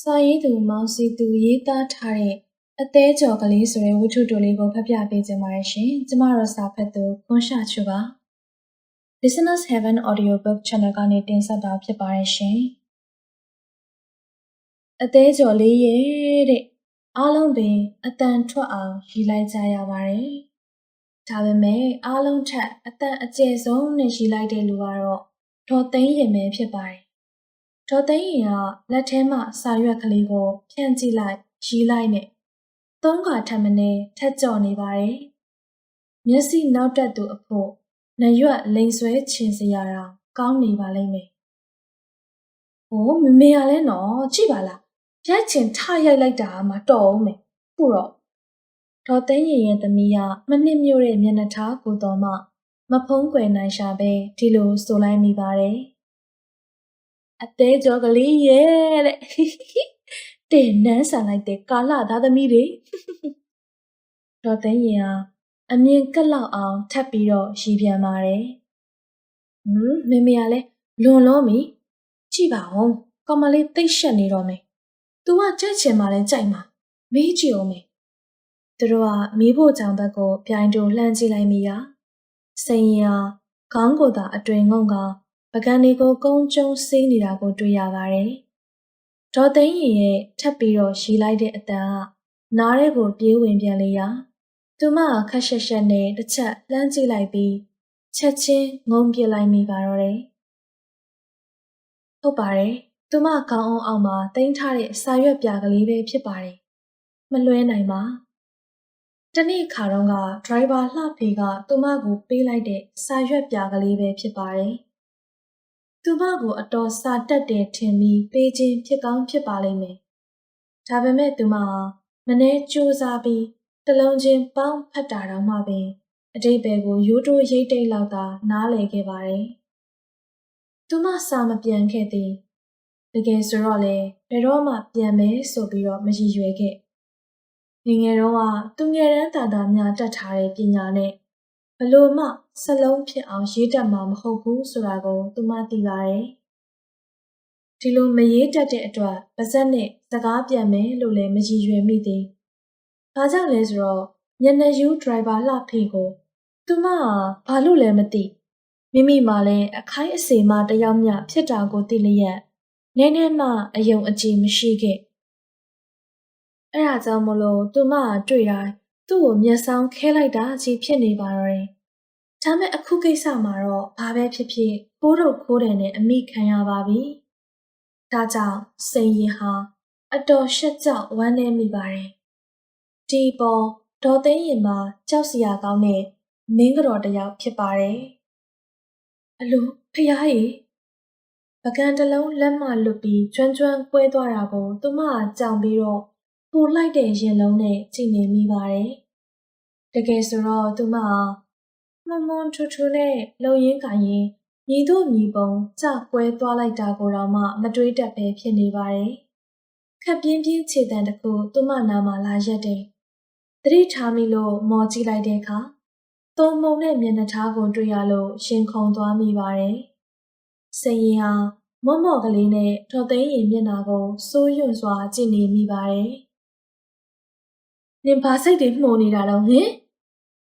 စာရေးသူမောင်စီသူရေးသားထားတဲ့အသေးကြော်ကလေးဆိုတဲ့ဝတ္ထုတိုလေးကိုဖတ်ပြပေးခြင်းပါတယ်ရှင်။ကျမတို့စာဖတ်သူခွန်ရှာချူပါ။ Listeners Heaven Audiobook Channel ကနေတင်ဆက်တာဖြစ်ပါတယ်ရှင်။အသေးကြော်လေးရဲ့တဲ့အားလုံးပင်အတန်ထွက်အောင်ရည်လိုက်ကြရပါတယ်။ဒါပေမဲ့အားလုံးထက်အတန်အကျယ်ဆုံးနဲ့ရည်လိုက်တဲ့လူကတော့ဒေါ်သိန်းရင်ပဲဖြစ်ပါတယ်။ ဒေါ်သိန်းရင်ကလက်ထဲမှာစာရွက်ကလေးကို ဖြန့်ကြည့်လိုက်ရီးလိုက်နဲ့သုံးခါထပ်မနေထက်ကြော်နေပါတယ်။မျက်စိနောက်တက်သူအဖို့နရွက်လိန်ဆွဲချင်စရာတောင်ကောင်းနေပါလိမ့်မယ်။ဟိုမမေရလဲနော်ကြည့်ပါလား။ရိုက်ချင်ထရိုက်လိုက်တာမှတော်အောင်မယ်။ခုတော့ဒေါ်သိန်းရင်ရဲ့သမီးကမနစ်မြို့တဲ့မျက်နှာထားကိုတော်မှ မဖုံးကွယ်နိုင်ရှာပဲဒီလိုဆိုလိုက်မိပါတယ်။ အသေးကြောကလေးရဲ့တဲ့။တင်နန်းဆန်လိုက်တဲ့ကာလသားသမီးတွေ။ဒေါ်သိန်းရင်ဟာအမြင်ကက်လောက်အောင်ထပ်ပြီးတော့ရည်ပြန်ပါတယ်။ဟွန်းမေမေကလည်းလွန်လုံးပြီ။ကြည့်ပါဦး။ကောင်မလေးသိပ်ရှက်နေတော့မယ်။ "तू ကကြိုက်ချင်မှလည်းကြိုက်မှာ။မေးကြည့်ဦးမယ်။သူတို့ကမီးဖိုချောင်ဘက်ကိုပြိုင်တူလှမ်းကြည့်လိုက်မိရာစိန်ရင်ဟာခေါင်းကိုသာအတွင်ငုံက ပကံတွေကိုကုန်းကျုံစေးနေတာကိုတွေ့ရပါတယ်။ဒေါ်သိန်းရင်ရဲ့ထပ်ပြီးတော့ရီလိုက်တဲ့အတန်ကနားထဲကိုပြေးဝင်ပြန်လေရာသူမခက်ရှက်ရှက်နဲ့တစ်ချက်လှမ်းကြည့်လိုက်ပြီးချက်ချင်းငုံပြစ်လိုက်မိပါတော့တယ်။ဟုတ်ပါတယ်။သူမခေါင်းအောင်အောင်မှာတင်ထားတဲ့စာရွက်ပြာကလေးပဲဖြစ်ပါတယ်။မလွဲနိုင်ပါ။တနေ့ခါတော့ကဒရိုင်ဘာလှဖေကသူမကိုပေးလိုက်တဲ့စာရွက်ပြာကလေးပဲဖြစ်ပါတယ်။ သူမကိုအတော်စာတက်တယ်ထင်ပြီးပေးခြင်းဖြစ်ကောင်းဖြစ်ပါလိမ့်မယ်။ဒါပေမဲ့သူမဟာမနှဲစူးစားပြီးတလုံးချင်းပေါင်းဖတ်တာတော့မှပင်အတိတ်ဘယ်ကိုရိုးတိုးရိတ်တိတ်လောက်သာနားလည်ခဲ့ပါတယ်။သူမစာမပြန်ခဲ့သည်။တကယ်ဆိုတော့လေဘယ်တော့မှပြန်မယ်ဆိုပြီးတော့မရည်ရွယ်ခဲ့။ငယ်ငယ်တော့ကသူငယ်တန်းတာတာများတတ်ထားတဲ့ပညာနဲ့ ဘလို့မှစလုံးဖြစ်အောင်ရေးတတ်မှာမဟုတ်ဘူးဆိုတာကိုသူမသိပါတယ်။ဒီလိုမရေးတတ်တဲ့အတွက်ပါဇက်နဲ့စကားပြန်မယ်လို့လည်းမရည်ရွယ်မိသည်။ဘာကြောင့်လဲဆိုတော့ညနေယူဒရိုင်ဘာလှဖေကိုသူမကဘာလို့လဲမသိမိမိမှလည်းအခိုင်အစေမှတယောက်မျှဖြစ်တာကိုသိလျက်နည်းနည်းမှအယုံအကြည်မရှိခဲ့အဲ့ဒါကြောင့်မလို့သူမကတွေ့တိုင်း သူ့ကိုမျက်စောင်းခဲလိုက်တာကြီးဖြစ်နေပါတော့တယ်ဒါမဲ့အခုကိစ္စမှာတော့ဘာပဲဖြစ်ဖြစ်ခိုးတော့ခိုးတယ်နဲ့အမိခံရပါပြီဒါကြောင့်စိန်ရင်ဟာအတော်ရှက်ကြောက်ဝမ်းနည်းမိပါတယ်ဒီပေါ်ဒေါ်သိန်းရင်မှာကြောက်စရာကောင်းတဲ့မင်းကတော်တစ်ယောက်ဖြစ်ပါတယ်။အလိုဖျားရီပကံတလုံးလက်မလွတ်ပြီးကျွမ်းကျွမ်းကွဲသွားတာကိုသူမကကြောင်ပြီးတော့ ပိုလိုက်တဲ့ရင်လုံးနဲ့ကြည့်နေမိပါတယ်။တကယ်ဆိုတော့သူမကမွန်မွန်ထူထူနဲ့လုံရင်းကရင်ညီတို့ညီပုံကြကွဲသွားလိုက်တာကိုတော့မှမတွေးတတ်ပဲဖြစ်နေပါတယ်။ခက်ပြင်းပြင်းခြေတံတစ်ခုသူမနာမှာလာရက်တယ်။သတိထားမိလို့မော်ကြည့်လိုက်တဲ့အခါသုံးမုံနဲ့မျက်နှာထားကိုတွေ့ရလို့ရှင်ခုန်သွားမိပါတယ်။စိန်ရင်ဟာမော့မော့ကလေးနဲ့ထော်သိန်းရင်မျက်နှာကိုစိုးရွံ့စွာကြည့်နေမိပါတယ်။ နင်ဘာစိတ်တွေမှုန်နေတာတော့ဟင်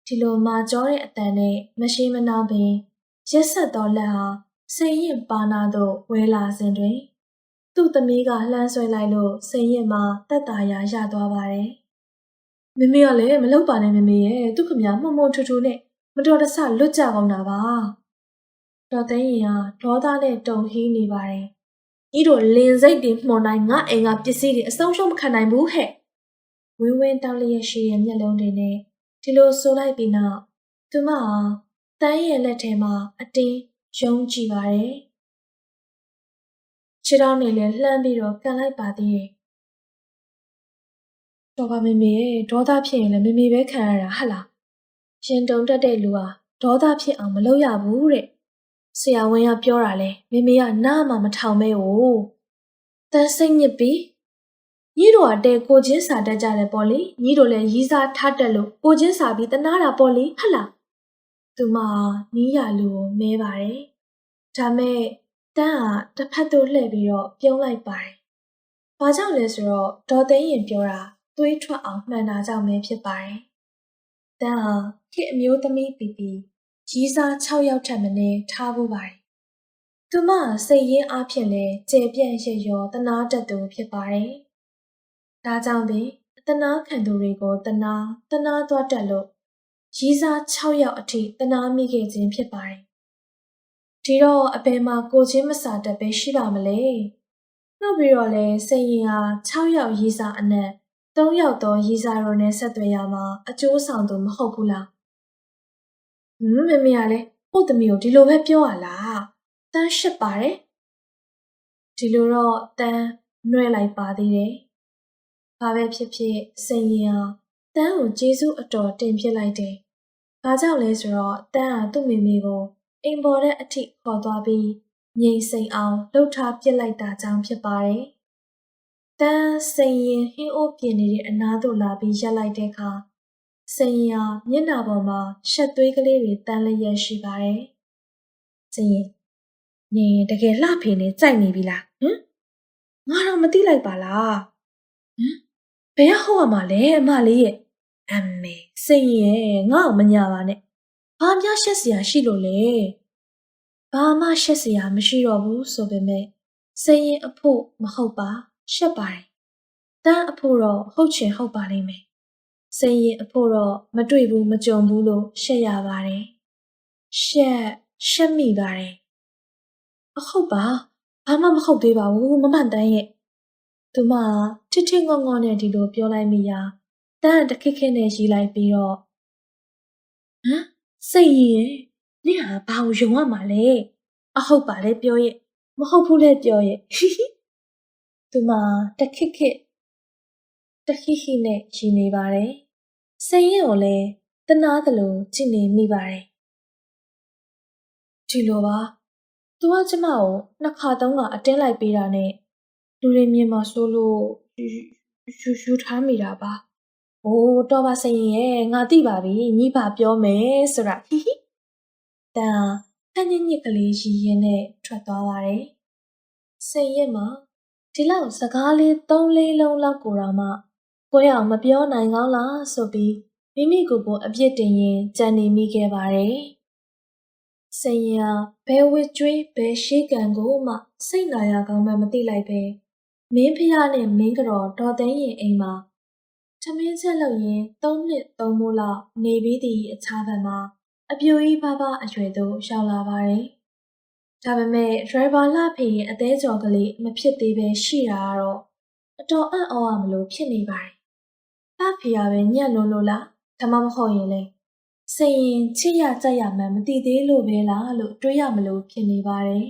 ဒီလိုမာကြောတဲ့အတန်နဲ့မရှိမနှောင်းပင်ရက်ဆက်သောလက်ဟာစိန်ရင်ပါနာသို့ဝဲလာစဉ်တွင် သူ့သမီးကလှမ်းဆွဲလိုက်လို့စိန်ရင်မှာတက်တာရာရသွားပါတယ်မမေကလည်းမလုပ်ပါနဲ့မမေရဲ့သူခမမှုံမှုံထူထူနဲ့မတော်တဆလွတ်ကြကောင်းတာပါတော်သိန်းရင်ကဒေါသနဲ့တုန်ဟီးနေပါတယ်ဤတို့လင်စိတ်တွေမှုန်တိုင်းငါအိမ်ကပစ္စည်းတွေအဆုံးရှုံးမခံနိုင်ဘူးဟဲ့ ဝင်းဝင်းတောက်လျက်ရှိရဲ့မျက်လုံးတွေနဲ့ဒီလိုဆိုလိုက်ပြီးနောက်သူမဟာတန်းရဲ့လက်ထဲမှာအတင်းယုံကြည်ပါတယ်ခြေထောက်နဲ့လည်းလှမ်းပြီးတော့ကန်လိုက်ပါသေးတယ်တော်ပါမေမေရဲ့ဒေါသဖြစ်ရင်လည်းမေမေပဲခံရတာဟဟလားရှင်တုံတက်တဲ့လူဟာဒေါသဖြစ်အောင်မလုပ်ရဘူးတဲ့ဆရာဝန်ကပြောတာလေမေမေကနားမှမထောင်မဲ哦တန်းစိတ်ညစ်ပြီး ညီတို့ကတဲကိုချင်းစာတက်ကြတယ်ပေါ့လေညီတို့လည်းရီးစားထားတက်လို့ကိုချင်းစာပြီးတနာတာပေါ့လေဟဟလားသူမနီးရလူကိုမဲပါတယ်ဒါမဲ့တန်းဟာတစ်ဖက်သို့လှည့်ပြီးတော့ပြုံးလိုက်ပါတယ်။ဘာကြောင့်လဲဆိုတော့ဒေါ်သိန်းရင်ပြောတာသွေးထွက်အောင်မှန်တာကြောင့်ပဲဖြစ်ပါတယ်။တန်းဟာခေအမျိုးသမီးပီပီရီးစား6ယောက်ထက်မနည်းထားဖို့ပါတယ်။သူမစိတ်ရင်းအားဖြင့်လည်းကျေပြန့်ရရောတနာတတ်သူဖြစ်ပါတယ်။ ဒါကြောင့်ပင်အတနာခံသူတွေကိုတနာတနာသွားတတ်လို့ရီးစား6ယောက်အထိတနာမိခဲ့ခြင်းဖြစ်ပါတယ်။ဒီတော့အပင်မှာကိုချင်းမစာတတ်ပဲရှိပါမလဲ။နောက်ပြီးတော့လဲစိတ်ရင်ဟာ6ယောက်ရီးစားအနက်3ယောက်သောရီးစားရောနဲ့ဆက်သွယ်ရမှာအကျိုးဆောင်သူမဟုတ်ဘူးလား။ဟွန်းမမေကလည်းဟုတ်သမီးကိုဒီလိုပဲပြောရလား။တန်းရှစ်ပါတယ်။ဒီလိုတော့တန်းနှွဲလိုက်ပါသေးတယ်။ ဘာပဲဖြစ်ဖြစ်စိတ်ရင်ဟာတန်းကိုကျေးဇူးအတော်တင်ဖြစ်လိုက်တယ်။ဘာကြောင့်လဲဆိုတော့တန်းဟာသူ့မိမိကိုအိမ်ပေါ်တဲ့အထိခေါ်သွားပြီးငြိမ်စိမ်အောင်လှုပ်ထားပစ်လိုက်တာကြောင့်ဖြစ်ပါတယ်။တန်းစိန်ရင်ဟင်းအိုးပြင်နေတဲ့အနားသို့လာပြီးရက်လိုက်တဲ့အခါစိန်ရင်ဟာမျက်နှာပေါ်မှာရှက်သွေးကလေးတွေတန်းလျက်ရှိပါတယ်။စိန်ရင်နေတကယ်လှဖေနေကြိုက်နေပြီလားဟမ်ငါတော့မသိလိုက်ပါလားဟမ် ဘယ်ကဟုတ်ရမှာလဲအမလေးရဲ့အမေစိန်ရဲ့ငါ့ကိုမညာပါနဲ့ဘာများရှက်စရာရှိလို့လဲဘာမှရှက်စရာမရှိတော့ဘူးဆိုပေမဲ့စိန်ရင်အဖို့မဟုတ်ပါရှက်ပါတယ်တန်းအဖို့တော့ဟုတ်ချင်ဟုတ်ပါလိမ့်မယ်စိန်ရင်အဖို့တော့မတွေ့ဘူးမကြုံဘူးလို့ရှက်ရပါတယ်ရှက်ရှက်မိပါတယ်အဟုတ်ပါဘာမှမဟုတ်သေးပါဘူးမမတန်းရဲ့ သူမထစ်ထစ်ငေါငေါနဲ့ဒီလိုပြောလိုက်မိရာတန်းတခက်ခက်နဲ့ရီးလိုက်ပြီးတော့ဟမ်စိတ်ရင်နင့်ဟာဘာကိုယုံရမှာလဲအဟုတ်ပါလေပြောရဲ့မဟုတ်ဘူးလေပြောရဲ့သူမတခက်ခက်တခိခိနဲ့ရီနေပါတယ်စိတ်ရင်ကိုလည်းတနာသလိုကြည့်နေမိပါတယ်ဒီလိုပါသူကကျမကိုနှစ်ခါသုံးခါအတင်းလိုက်ပေးတာနဲ့ လူတွေမြင်မှာဆိုလို့ယူယူထားမိတာပါ။အိုးတော်ပါစိန်ရဲ့ငါသိပါပြီညီပါပြောမယ်ဆိုတာဟိဟိ။တန်ခန့်ညစ်ညစ်ကလေးရည်ရင်နဲ့ထွက်သွားပါတယ်။စိန်ရဲ့မှာဒီလောက်စကားလေးသုံးလေးလုံးလောက်ကိုတော့မှကိုရအောင်မပြောနိုင်ကောင်းလားဆိုပြီးမိမိကိုယ်ကိုအပြစ်တင်ရင်ကြံနေမိခဲ့ပါတယ်။စိန်ရဘဲဝစ်ကျွေးဘဲရှိကန်ကိုမှစိတ်နာရကောင်းမှမသိလိုက်ပဲ မင်းဖျားနဲ့မင်းကတော့ဒေါ်သိန်းရင်အိမ်မှာထမင်းချက်လုပ်ရင်၃နှစ်၃မိုးလောက်နေပြီးသည့်အခြားဘက်မှာအပြူကြီးပါပါအရွယ်သို့ရောက်လာပါတယ်။ဒါပေမဲ့ဒရိုင်ဘာလှဖေရင်အသေးကြော်ကလေးမဖြစ်သေးပဲရှိတာကတော့အတော်အံ့ဩရမလို့ဖြစ်နေပါတယ်။လှဖေရပဲညံ့လို့လို့လားဒါမှမဟုတ်ရင်လေစိတ်ရင်ချစ်ရကြက်ရမှန်းမသိသေးလို့ပဲလားလို့တွေးရမလို့ဖြစ်နေပါတယ်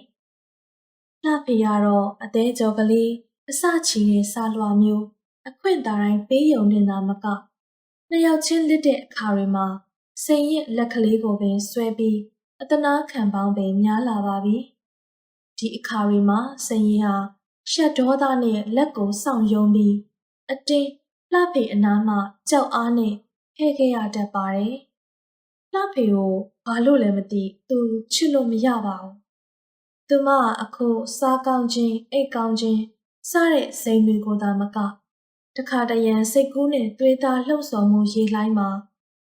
။လှဖေရတော့အသေးကြော်ကလေး အစချီတဲ့စာလွှာမျိုးအခွင့်သာတိုင်းပေးယုံနေတာမကနှစ်ယောက်ချင်းလစ်တဲ့အခါတွေမှာစိန်ရဲ့လက်ကလေးကိုပင်ဆွဲပြီးအတနာခံပေါင်းပင်များလာပါပြီဒီအခါတွေမှာစိန်ရင်ဟာရှက်ဒေါသနဲ့လက်ကိုစောင့်ယုံပြီးအတင်းလှဖေအနားမှကြောက်အားနဲ့ဖဲခဲ့ရတတ်ပါတယ်လှဖေကိုဘာလို့လဲမသိသူချစ်လို့မရပါဘူးသူမအခုစားကောင်းခြင်းအိတ်ကောင်းခြင်း စတဲ့စိန်တွေကိုသာမကတခါတရံစိတ်ကူးနဲ့တွေးသားလှုပ်ဆော်မှုရေလိုင်းမှာ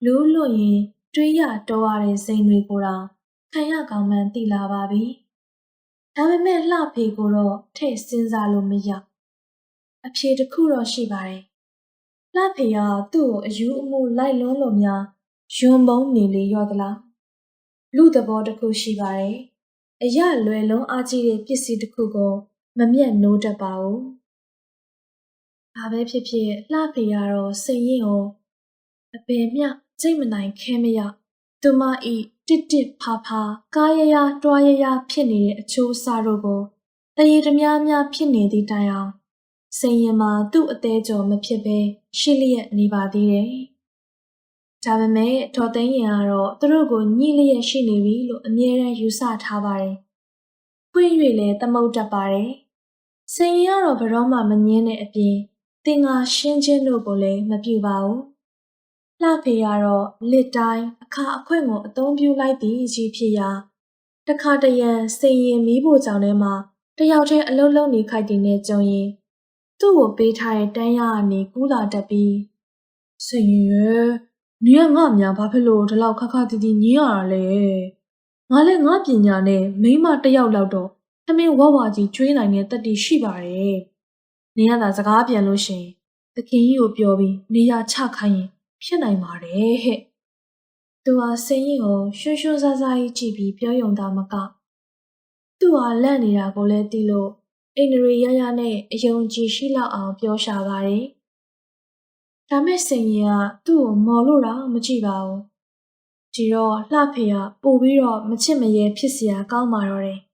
လူးလွတ်ရင်တွေးရတော်ရတဲ့စိန်တွေကိုတော့ခံရကောင်းမှန်းသိလာပါပြီ။ဒါပေမဲ့လှဖေကိုတော့ထည့်စဉ်းစားလို့မရ။အဖြေတစ်ခုတော့ရှိပါတယ်။လှဖေကသူ့ကိုအယူအမှုလိုက်လွန်းလို့များယွန်းပုံးနေလေရောသလား။လူသဘောတစ်ခုရှိပါတယ်။အရလွယ်လုံးအားကြီးတဲ့ပစ္စည်းတစ်ခုကို မမျက်နှိုးတတ်ပါဘူး။ဘာပဲဖြစ်ဖြစ်လှဖေရတော့စိတ်ရင်းကိုအပင်မျှစိတ်မနိုင်ခဲမရသူမဤတစ်တစ်ဖာဖာကားရရတွားရရဖြစ်နေတဲ့အချိုးအစားတို့ကိုတရေတများများဖြစ်နေသည့်တိုင်အောင်စိတ်ရင်မှာသူ့အသေးကြော်မဖြစ်ပဲရှိလျက်နေပါသေးတယ်။ဒါပေမဲ့ဒေါ်သိန်းရင်ကတော့သူတို့ကိုညှိလျက်ရှိနေပြီလို့အမြဲတမ်းယူဆထားပါတယ်။ဖွင့်၍လည်းသမုတ်တတ်ပါတယ်။ စိန်ရင်ကတော့ဘရောမှမငင်းတဲ့အပြင်တင်ငါရှင်းချင်းတို့ကိုလည်းမပြူပါဘူး။လှဖေရတော့လစ်တိုင်းအခါအခွင့်ကိုအသုံးပြုလိုက်သည်ကြီးဖြစ်ရာတခါတရံစိန်ရင်မီးဖို့ကြောင့်ထဲမှာတယောက်တည်းအလုံးလုံးနေခိုက်တင်နေကြုံရင်သူသူ့ကိုပေးထားတဲ့တန်းရကနေကူးလာတတ်ပြီးစိန်ရင်ရဲ့နေကငါများဘာဖြစ်လို့ဒီလောက်ခက်ခက်တီတီညင်းရတာလဲငါလည်းငါပညာနဲ့မိန်းမတစ်ယောက်လောက်တော့သ မင်းဝဝကြီးကျွေးနိုင်တဲ့တတိရှိပါတယ်နေရတာစကားပြန်လို့ရှရင်သခင်ကြီးကိုပြောပြီးနေရချခိုင်းရင်ဖြစ်နိုင်ပါတယ်ဟဲ့သူဟာစိန်ရင်ကိုရွှွှွှွှဆဆကြီးကြည့်ပြီးပြောယုံတာမကသူဟာလန့်နေတာကိုလည်းသိလို့အိန္ဒြေရရနဲ့အယုံကြည်ရှိလောက်အောင်ပြောရှာပါတယ်။ဒါမဲ့စိန်ရင်ကသူ့ကိုမော်လို့တော့မကြည့်ပါဘူး။ဒီတော့လှဖေကပို့ပြီးတော့မချစ်မရဲဖြစ်စရာကောင်းပါတော့တယ်။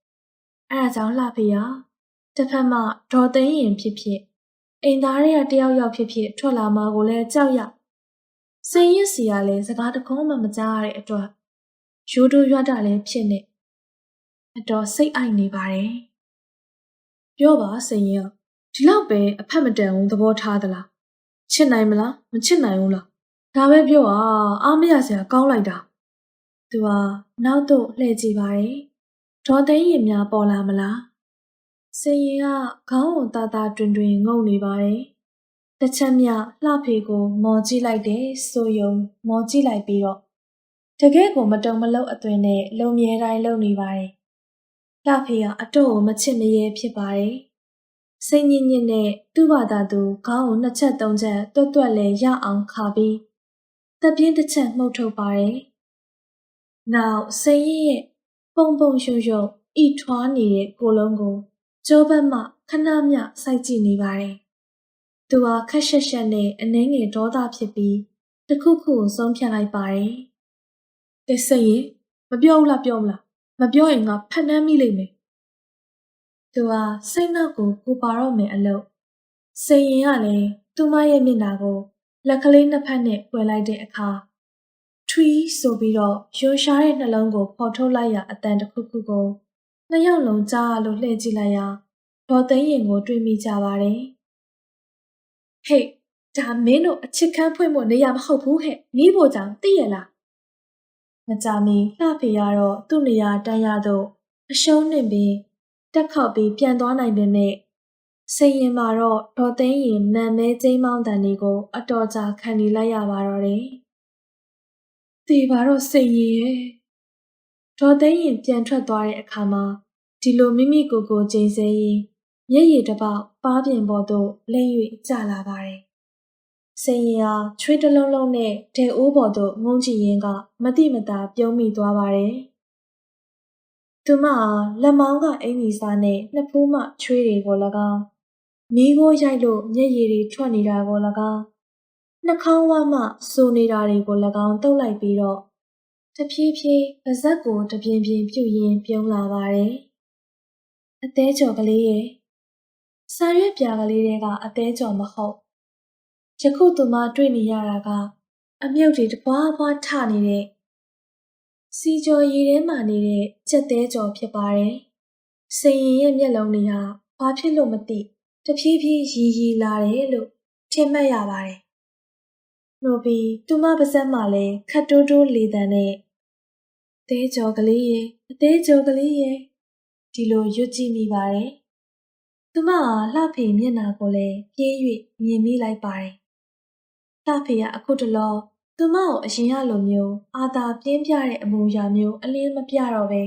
အဲဒါကြောင့်လှဖေကတစ်ဖက်မှဒေါ်သိန်းရင်ဖြစ်ဖြစ်အိမ်သားတွေကတယောက်ယောက်ဖြစ်ဖြစ်ထွက်လာမှာကိုလည်းကြောက်ရ။စိန်ရင်စီကလည်းစကားတခုမှမကြားရတဲ့အတွက်ရိုးတိုးရွတ်တာလည်းဖြစ်နေအတော်စိတ်အိုက်နေပါတယ်။ပြောပါစိန်ရင်ကဒီလောက်ပဲအဖက်မတန်ဘူးသဘောထားသလားချစ်နိုင်မလားမချစ်နိုင်ဘူးလားဒါပဲပြောอ่ะအားမရစရာကောင်းလိုက်တာသူဟာနောက်တော့လှည့်ကြည့်ပါတယ် ဒေါ်သိန်းရင်များပေါ်လာမလားစိန်ရင်ကခေါင်းကိုတာတာတွင်တွင်ငုံနေပါတယ်တစ်ချက်မြလှဖေကို မော်ကြည့်လိုက်တယ်ဆိုယုံ မော်ကြည့်လိုက်ပြီးတော့တကယ်ကိုမတုံမလုံအသွင်နဲ့လုံမြဲတိုင်းလုံနေပါတယ်လှဖေကအတော့ကိုမချစ်မရဲဖြစ်ပါတယ်စိတ်ညစ်ညစ်နဲ့သူ့ဘာသာသူခေါင်းကိုနှစ်ချက်သုံးချက်တွတ်တွတ်လဲရအောင်ခါပြီးတပ်ပြင်းတစ်ချက်မှုတ်ထုတ်ပါတယ်။နောက်စိတ်ရစ်ရဲ့ ပုံပုံရှုံရှုံဤထွားနေတဲ့ကိုယ်လုံးကိုကျိုးဘက်မှခဏမျှစိုက်ကြည့်နေပါတယ်။သူဟာခက်ရှက်ရှက်နဲ့အနှဲငယ်ဒေါသဖြစ်ပြီးတစ်ခုခုကိုဆုံးဖြတ်လိုက်ပါတယ်။တဲ့စိတ်ရင်မပြောဘူးလားပြောမလားမပြောရင်ငါဖက်နှမ်းမိလိမ့်မယ်။သူဟာစိတ်နောက်ကိုကိုပါတော့မယ်အလုပ်စိတ်ရင်ကလည်းသူမရဲ့မျက်နှာကိုလက်ကလေးနှစ်ဖက်နဲ့ပွယ်လိုက်တဲ့အခါ ထွီးဆိုပြီးတော့ရိုးရှားတဲ့နှလုံးကိုဖော်ထုတ်လိုက်ရအတန်တစ်ခုခုကိုနှစ်ယောက်လုံးကြားရလို့လှည့်ကြည့်လိုက်ရဒေါ်သိန်းရင်ကိုတွေးမိကြပါတယ်။ဟေ့ဒါမင်းတို့အချစ်ခမ်းဖွင့်ဖို့နေရာမဟုတ်ဘူးဟဲ့နီးဖို့ကြောင့်သိရလားမကြမီလှဖေရတော့သူ့နေရာတန်းရတော့အရှုံးနှင်ပြီးတက်ခောက်ပြီးပြန်သွားနိုင်ပေမဲ့စိတ်ရင်မှာတော့ဒေါ်သိန်းရင်မန်မဲကျိမ်းမောင်းတန်တွေကိုအတော်ကြာခံနေလိုက်ရပါတော့တယ်။ တေပါတော့စိတ်ရင်ရဲ့ဒေါ်သိန်းရင်ပြန်ထွက်သွားတဲ့အခါမှာဒီလိုမိမိကိုယ်ကိုချိန်ဆရင်မျက်ရည်တစ်ပေါက်ပါးပြင်ပေါ်သို့လိမ့်၍ကျလာပါတယ်။စိတ်ရင်ဟာချွေးတစ်လုံးလုံးနဲ့ဒဲအိုးပေါ်သို့ငုံကြည့်ရင်းကမတိမတာပြုံးမိသွားပါတယ်။သူမဟာလက်မောင်းကအင်ကြီးစားနဲ့နှစ်ဖူးမှချွေးတွေကို၎င်းမီးခိုးရိုက်လို့မျက်ရည်တွေထွက်နေတာကို၎င်း နှာခေါင်းဝမှစိုးနေတာတွေကို၎င်းတုပ်လိုက်ပြီးတော့တဖြည်းဖြည်းပါဇက်ကိုတပြင်းပြင်းပြုတ်ရင်းပြုံးလာပါတယ်။အသေးကြော်ကလေးရဲ့ဆာရွက်ပြာကလေးတွေကအသေးကြော်မဟုတ်ယခုသူမတွေ့နေရတာကအမြုပ်တွေတပွားပွားထနေတဲ့စီကြော်ရည်ထဲမှာနေတဲ့ကြက်သေးကြော်ဖြစ်ပါတယ်။စိန်ရင်ရဲ့မျက်လုံးတွေဟာဘာဖြစ်လို့မသိ။တဖြည်းဖြည်းရီရီလာတယ်လို့ထင်မှတ်ရပါတယ်။ နိုဘီသူမပါဇက်မှလည်းခတ်တိုးတိုးလေတံနဲ့သေးကြော်ကလေးရဲ့အသေးကြော်ကလေးရဲ့ဒီလိုရွတ်ကြည့်မိပါတယ်။သူမဟာလှဖေမျက်နှာကိုလည်းပြေး၍မြင်မိလိုက်ပါတယ်။လှဖေကအခုတလောသူမကိုအရင်ကလိုမျိုးအာသာပြင်းပြတဲ့အမူအရာမျိုးအလင်းမပြတော့ပဲ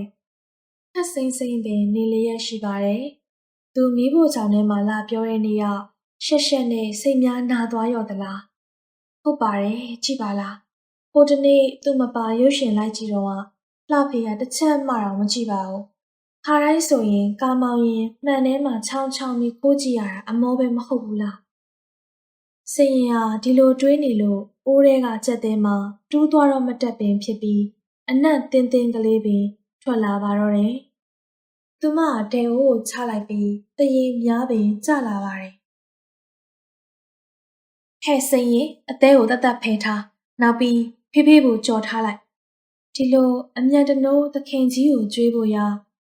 ခက်စိမ့်စိမ့်ပင်နေလျက်ရှိပါတယ်။သူမီးဖို့ချောင်းထဲမှာလာပြောတဲ့နေ့ကရှက်ရှက်နဲ့စိတ်များနာသွားရော်သလား ဟုတ်ပါတယ်ကြည့်ပါလားဟိုတနေ့သူမပါရုပ်ရှင်လိုက်ကြည့်တော့လှဖေးကတစ်ချက်မှတော့မကြည့်ပါဘူးခါတိုင်းဆိုရင်ကာမောင်ရင်မှန်ထဲမှာချောင်းချောင်းပြီးခိုးကြည့်ရတာအမောပဲမဟုတ်ဘူးလားစင်ရင်ဟာဒီလိုတွေးနေလို့အိုးထဲကချက်သေးမှာတူးသွားတော့မတက်ပင်ဖြစ်ပြီးအနက်တင်းတင်းကလေးပင် ထွက်လာပါတော့တယ်သူမကဒဲအိုးကိုချလိုက်ပြီးတရေများပင်ကျလာပါတယ်။ ဟဲ့စိန်ရင်အသေးကိုတတ်တတ်ဖယ်ထားနောက်ပြီးဖေးဖေးကိုကြော်ထားလိုက်ဒီလိုအမြန်တနိုးသခင်ကြီးကိုကြွေးဖို့ရာ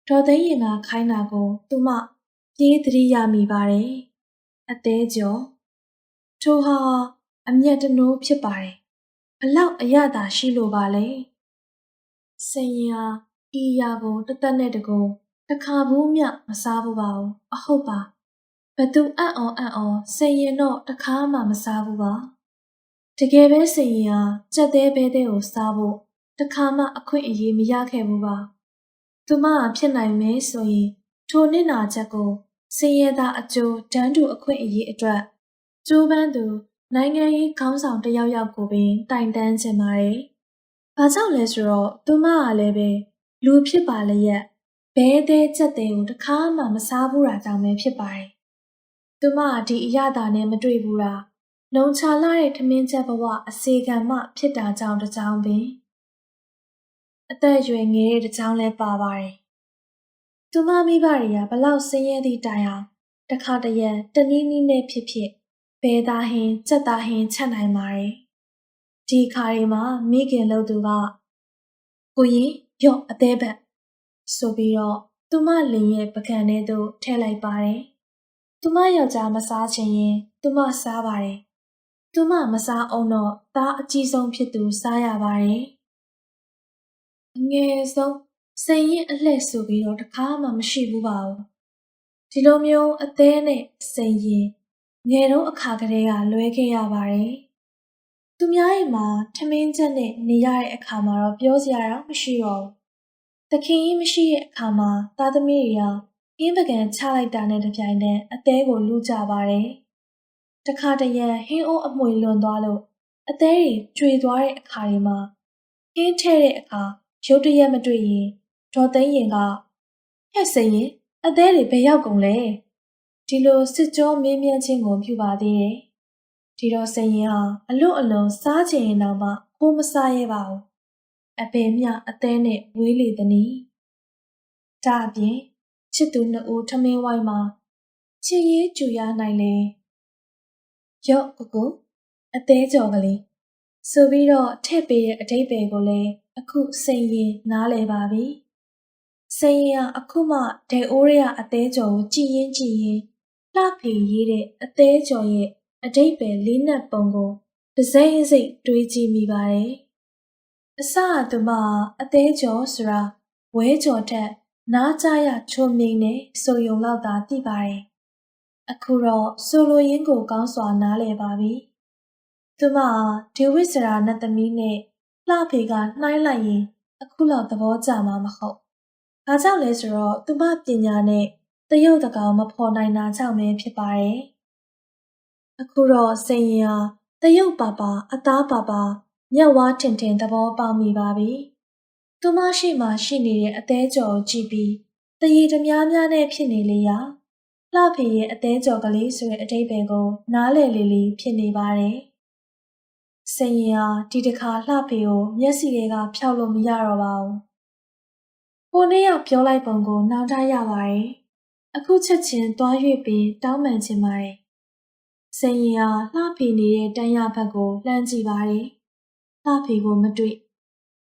ဒေါ်သိန်းရင်ကခိုင်းတာကိုသူမပြေးသတိရမိပါတယ်။အသေးကျော်ထိုဟာအမျက်တနိုးဖြစ်ပါတယ်။ဘလောက်အရသာရှိလို့ပါလဲ။စင်ရင်ဟာဤရာကိုတသက်နဲ့တကူတခါဘူးမျှမစားဘူးပါဘူးအဟုတ်ပါ ဘသူအံ့ဩအံ့ဩစိန်ရင်တော့တစ်ခါမှမစားဘူးပါတကယ်ပဲစိန်ရင်ဟာကြက်သေးဘဲသေးကိုစားဖို့တစ်ခါမှအခွင့်အရေးမရခဲ့ဘူးပါသူမကဖြစ်နိုင်မယ်ဆိုရင်ထိုနစ်နာချက်ကိုစင်ရသာအကျိုးတန်းတူအခွင့်အရေးအတွက်ကျိုးပန်းသူနိုင်ငံရေးခေါင်းဆောင်တစ်ယောက်ယောက်ကိုပင်တိုင်တန်းချင်ပါတယ်။ဘာကြောင့်လဲဆိုတော့သူမကလည်းပဲလူဖြစ်ပါလျက်ဘဲသေးချက်သေးကိုတစ်ခါမှမစားဘူးတာကြောင့်ပဲဖြစ်ပါတယ်။ သူမကဒီအရသာနဲ့မတွေ့ဘူးတာလုံချလာတဲ့ထမင်းချက်ဘဝအစေခံမှဖြစ်တာကြောင့်တစ်ကြောင်ပင်အသက်အရွယ်ငယ်တဲ့တစ်ကြောင်လည်းပါပါတယ်။သူမမိဘတွေကဘလောက်ဆင်းရဲသည့်တိုင်အောင်တစ်ခါတရံတနည်းနည်းနဲ့ဖြစ်ဖြစ်ဘဲသားဟင်းစက်သားဟင်းချက်နိုင်ပါတယ်။ဒီခါရီမှာမိခင်လို့သူကကိုရင်ရော့အသေးဘက်ဆိုပြီးတော့သူမလင်ရဲ့ပကံထဲသို့ထည့်လိုက်ပါတယ်။ သူမယောက်ျားမစားချင်ရင်သူမစားပါတယ်။သူမမစားအောင်တော့သားအကြီးဆုံးဖြစ်သူစားရပါတယ်။အငယ်ဆုံးစိန်ရင်အလှည့်ဆိုပြီးတော့တခါမှမရှိဘူးပါဘူး။ဒီလိုမျိုးအသေးနဲ့စိန်ရင်ငယ်တော့အခါကလေးကလွဲခဲ့ရပါတယ်။သူများရဲ့မှာထမင်းချက်နဲ့နေရတဲ့အခါမှာတော့ပြောစရာတော့မရှိတော့ဘူး။သခင်ကြီးမရှိတဲ့အခါမှာသားသမီးတွေက ကင်းပကံချလိုက်တာနဲ့တပြိုင်တည်းအသေးကိုလူကြပါတယ်။တခါတရံဟင်းအိုးအမွေလွန်သွားလို့အသေးတွေကျွေသွားတဲ့အခါတွေမှာကင်းထဲတဲ့အခါရုတ်တရက်မတွေ့ရင်ဒေါ်သိန်းရင်ကဟဲ့စိန်ရင်အသေးတွေဘယ်ရောက်ကုန်လဲဒီလိုစစ်ကြောမေးမြန်းခြင်းကိုပြုပါသေးတယ်ဒီတော့စိန်ရင်ဟာအလွတ်အလွန်စားချင်ရင်တော့မှခိုးမစားရဲပါဘူးအပေမြအသေးနဲ့ဝေးလေသည်နီဒါအပြင် ချစ်သူနှစ်ဦးထမင်းဝိုင်းမှာချစ်ရေးကြူရနိုင်လေရော့ကိုကိုအသေးကြော်ကလေးဆိုပြီးတော့ထည့်ပေးတဲ့အတိတ်ပဲကိုလည်းအခုစိန်ရင်နားလဲပါပြီစိန်ရင်ကအခုမှဒဲအိုးရအသေးကြော်ကိုကြည်ရင်ကြည်ရင်လှဖေရေးတဲ့အသေးကြော်ရဲ့အတိတ်ပဲလေးနက်ပုံကိုဒစိမ့်စိတ်တွေးကြည့်မိပါတယ်အစအသူမအသေးကြော်ဆိုတာဝဲကြော်ထက် နားကြရချုံမြိန်နဲ့ဆိုယုံလောက်သာသိပါတယ်အခုတော့ဆိုလိုရင်းကိုကောင်းစွာနားလည်ပါပြီသူမဒီဝိစရာနတ်သမီးနဲ့လှဖေကနှိုင်းလိုက်ရင်အခုလောက်သဘောကျမှာမဟုတ်။ဘာကြောင့်လဲဆိုတော့သူမပညာနဲ့တရုတ်တကောင်မဖော်နိုင်တာကြောင့်ပဲဖြစ်ပါတယ်။အခုတော့စိန်ရင်ဟာတရုတ်ပါပါအသားပါပါမျက်ဝါးထင်ထင်သဘောပေါက်မိပါပြီ။ သူမရှိမှရှိနေတဲ့အသေးကြော်ကြည့်ပြီးတရေတများများနဲ့ဖြစ်နေလေရာလှဖေရဲ့အသေးကြော်ကလေးဆိုတဲ့အတိတ်ပဲကို နားလည်လေလေဖြစ်နေပါတယ်။စိန်ရင်ဟာဒီတစ်ခါလှဖေကိုမျက်စိတွေကဖျောက်လို့မရတော့ပါဘူး။ကိုနေ့ကပြောလိုက်ပုံကိုနောက်ထားရပါတယ်။အခုချက်ချင်းသွား၍ပင်တောင်းပန်ချင်ပါတယ်။စိန်ရင်ဟာလှဖေနေတဲ့တန်းရဘက်ကိုလှမ်းကြည့်ပါတယ်။လှဖေကိုမတွေ့။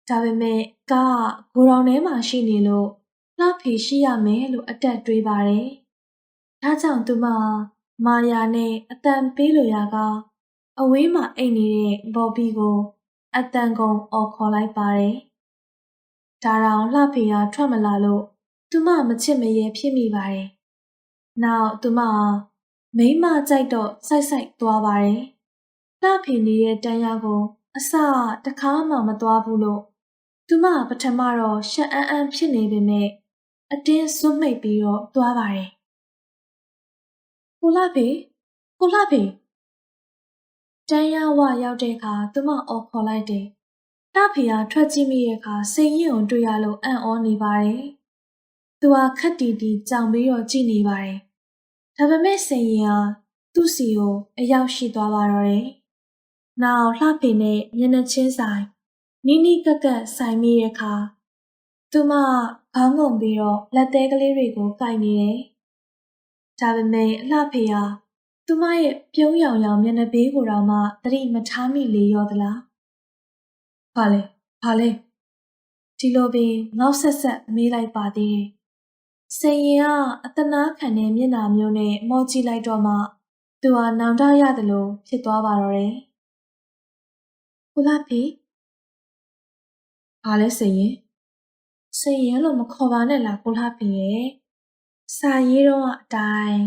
ဒါပေမဲ့ကားကဂိုရောင်ထဲမှာရှိနေလို့လှဖေရှိရမယ်လို့အတက်တွေးပါတယ်။ဒါကြောင့်သူမမာယာနဲ့အတန်ပေးလိုရာကအဝေးမှာအိတ်နေတဲ့ဘော်ဘီကိုအတန်ကုန်အော်ခေါ်လိုက်ပါတယ်။ဒါတောင်လှဖေကထွက်မလာလို့သူမမချစ်မရဲဖြစ်မိပါတယ်။နောက်သူမမိမကြိုက်တော့စိုက်စိုက်သွားပါတယ်။လှဖေနေတဲ့တန်းရကိုအစတခါမှမသွားဘူးလို့ သူမပထမတော့ရှက်အန်းအန်းဖြစ်နေပေမဲ့အတင်းစွတ်မိတ်ပြီးတော့သွားပါတယ်။ကိုလှဖေကိုလှဖေတန်းရဝရောက်တဲ့အခါသူမအော်ခေါ်လိုက်တယ်။တာဖေကထွက်ကြည့်မိတဲ့အခါစိန်ရင်ကိုတွေ့ရလို့အံ့ဩနေပါတယ်။သူဟာခက်တီတီကြောင်ပြီးတော့ကြည့်နေပါတယ်။ဒါပေမဲ့စိန်ရင်ဟာသူ့စီကိုအရောက်ရှိသွားပါတော့တယ်။နောက်လှဖေနဲ့မျက်နှာချင်းဆိုင် နီးနီးကက်ကက်ဆိုင်မိတဲ့အခါသူမခေါင်းငုံပြီးတော့လက်သေးကလေးတွေကိုကိုက်နေတယ်။ဒါပေမဲ့အလှဖေဟာသူမရဲ့ပြုံးရောင်ရောင်မျက်နှာပေးကိုတော့မှသတိမထားမိလေရောသလား။ဘာလဲဘာလဲဒီလိုပင်ငေါက်ဆက်ဆက်မေးလိုက်ပါသေးတယ်။စိန်ရင်ကအတနာခံတဲ့မျက်နှာမျိုးနဲ့မော်ကြည့်လိုက်တော့မှသူဟာနောင်တရတယ်လို့ဖြစ်သွားပါတော့တယ်။ကိုလာဖေ ဘာလဲစိန်ရင်စိန်ရင်လို့မခေါ်ပါနဲ့လားကိုလာဖေရဲ့စာရေးတော့အတိုင်း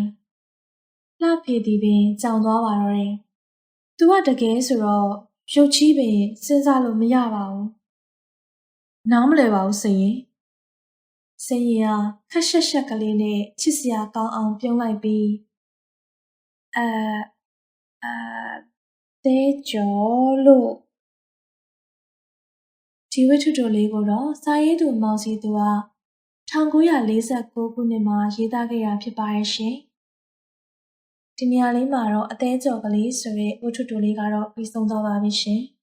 လှဖေသည်ပင်ကြောင်သွားပါတော့တယ်။ "तू ကတကယ်ဆိုတော့ရုပ်ချီးပင်စဉ်းစားလို့မရပါဘူး။နားမလည်ပါဘူးစင်ရင်။စင်ရင်ကခက်ရှက်ရှက်ကလေးနဲ့ချစ်စရာကောင်းအောင်ပြုံးလိုက်ပြီးအဲအဲတဲကျော်လို့ ဒီဝိထုတိုလေးကိုတော့စာရေးသူမောင်စီသူက1949ခုနှစ်မှာရေးသားခဲ့တာဖြစ်ပါရဲ့ရှင်။ဒီနေရာလေးမှာတော့အသေးကြော်ကလေးဆိုတဲ့ဝိထုတိုလေးကတော့ပြီးဆုံးသွားပါပြီရှင်။